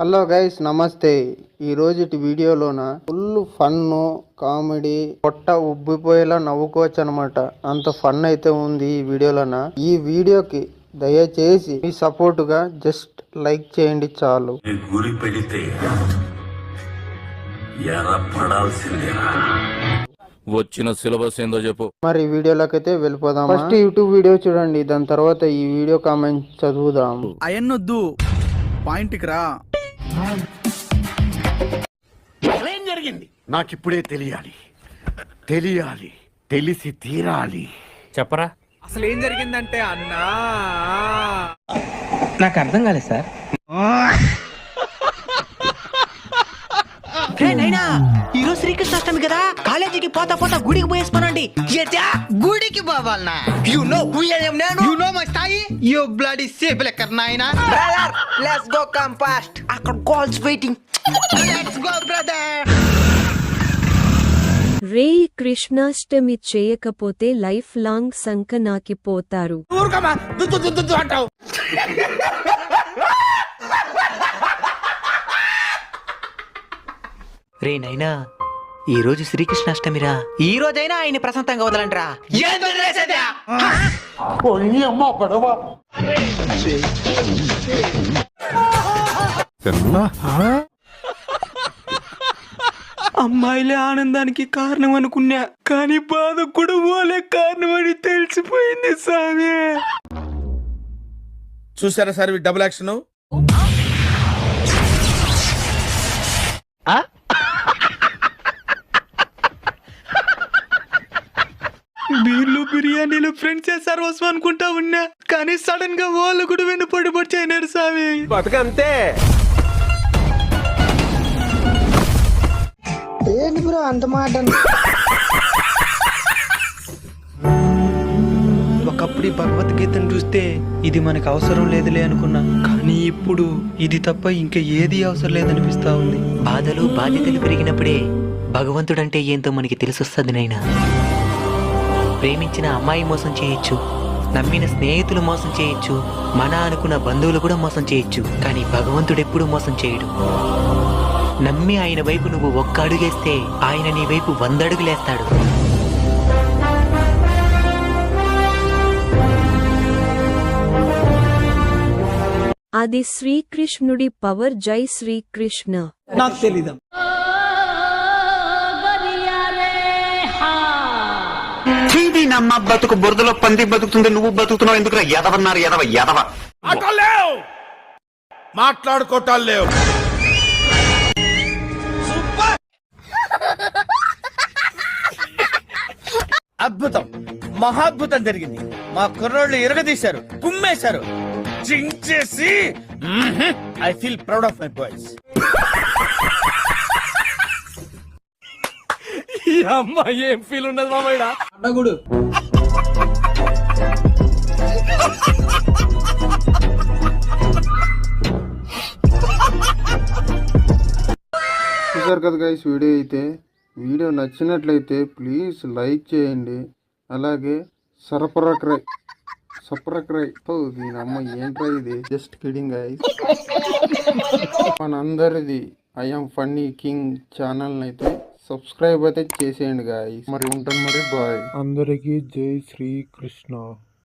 Hello guys నమస్తే. ఈ రోజుటి వీడియోలోన ఫుల్ ఫన్ కామెడీ పొట్ట ఉబ్బిపోయేలా నవ్వుకోవచ్చు అనమాట అంత ఫన్ అయితే ఉంది ఈ వీడియోలోన. ఈ వీడియోకి దయచేసి మీ సపోర్ట్గా జస్ట్ లైక్ చేయండి చాలు. గురి పెడితే ఎర్ర పడాల్సిందేనా వచ్చిన సిలబస్ ఏందో చెప్పు. మరి వీడియోలోకి అయితే వెళ్ళిపోదాం ఫస్ట్ యూట్యూబ్ వీడియో చూడండి దాని తర్వాత ఈ వీడియో కామెంట్ చదువుదాం. అయన్నొద్దు పాయింట్కి రా. నాకిప్పుడే తెలియాలి. తెలియాలి తెలిసి తీరాలి. అసలు ఏం జరిగిందంటే అన్నా? నాకు అర్థం కాలేదు సార్. నైనా ఈరోజు శ్రీకృష్ణాష్టమి కదా. కాలేజీకి పోతా పోతా గుడికి పోయేసుకోనండి గుడికి పోవాలనా? You know who I am నేను యు నో మై స్థాయి? యు బ్లడీ సేఫ్ లెక్కర్ నాయనా. Brother let's go come fast అక్కడ calls waiting let's go brother రే కృష్ణాష్టమి చేయకపోతే లైఫ్ లాంగ్ దుద్దు దుద్దు అంటావు. రే నైనా ఈ రోజు శ్రీకృష్ణాష్టమిరా. ఈ రోజైనా ఆయన ప్రశాంతంగా వదలంట్రా? అమ్మాయిలే ఆనందానికి కారణం అనుకున్నా కానీ బాధ కూడా ఓలే కారణం అని తెలిసిపోయింది సామి. చూసారా సార్ డబుల్ యాక్షన్ బీర్లు బిర్యానీలు ఫ్రెండ్స్ సర్వస్వం అనుకుంటా ఉన్నా కానీ సడన్గా వాళ్ళు కూడా వెన్ను పొడి పొడి చేయనారు సామి బతకంతే ఒకప్పుడు ఈ భగవద్గీతను చూస్తే ఇది మనకు అవసరం లేదులే అనుకున్నా కానీ ఇప్పుడు ఇది తప్ప ఇంకా ఏది అవసరం లేదనిపిస్తా ఉంది. బాధలు బాధ్యతలు పెరిగినప్పుడే భగవంతుడంటే ఏంతో మనకి తెలిసొస్తుంది నైనా ప్రేమించిన అమ్మాయి మోసం చేయొచ్చు. నమ్మిన స్నేహితులు మోసం చేయొచ్చు. మన అనుకున్న బంధువులు కూడా మోసం చేయొచ్చు. కానీ భగవంతుడు ఎప్పుడు మోసం చేయడు. నమ్మి ఆయన వైపు నువ్వు ఒక్క అడుగేస్తే ఆయన నీ వైపు వంద అడుగులేస్తాడు అది శ్రీకృష్ణుడి పవర్. జై శ్రీకృష్ణ. నాకు తెలీదు. నమ్మ బతుకు బురదలో పంది బతుకుతుంది నువ్వు బతుకుతున్నావు ఎందుకు ఎదవన్నారు ఎదవ ఎదవ. లేవు. మాట్లాడుకోవటాలు లేవు. అద్భుతం. మహాద్భుతం జరిగింది. మా కుర్రోళ్ళు ఇరగదీశారు కుమ్మేశారు. చించేసి I feel proud of my boys అమ్మాయి ఏం ఫీల్ ఉండదు మామయ్య అన్నగుడు చూసారు కదా గైస్ వీడియో అయితే. వీడియో నచ్చినట్లయితే ప్లీజ్ లైక్ చేయండి. అలాగే సరఫరక్రై సపరక్రై క్రై దీని అమ్మ ఏంట్రా ఇది? జస్ట్ కిడింగ్ గైస్ మనందరిది ఐఎమ్ ఫన్నీ కింగ్ ఛానల్ అయితే సబ్స్క్రైబ్ అయితే చేసేయండి గాయస్ మరి ఉంటాను మరి బాయ్ అందరికీ జై శ్రీ కృష్ణ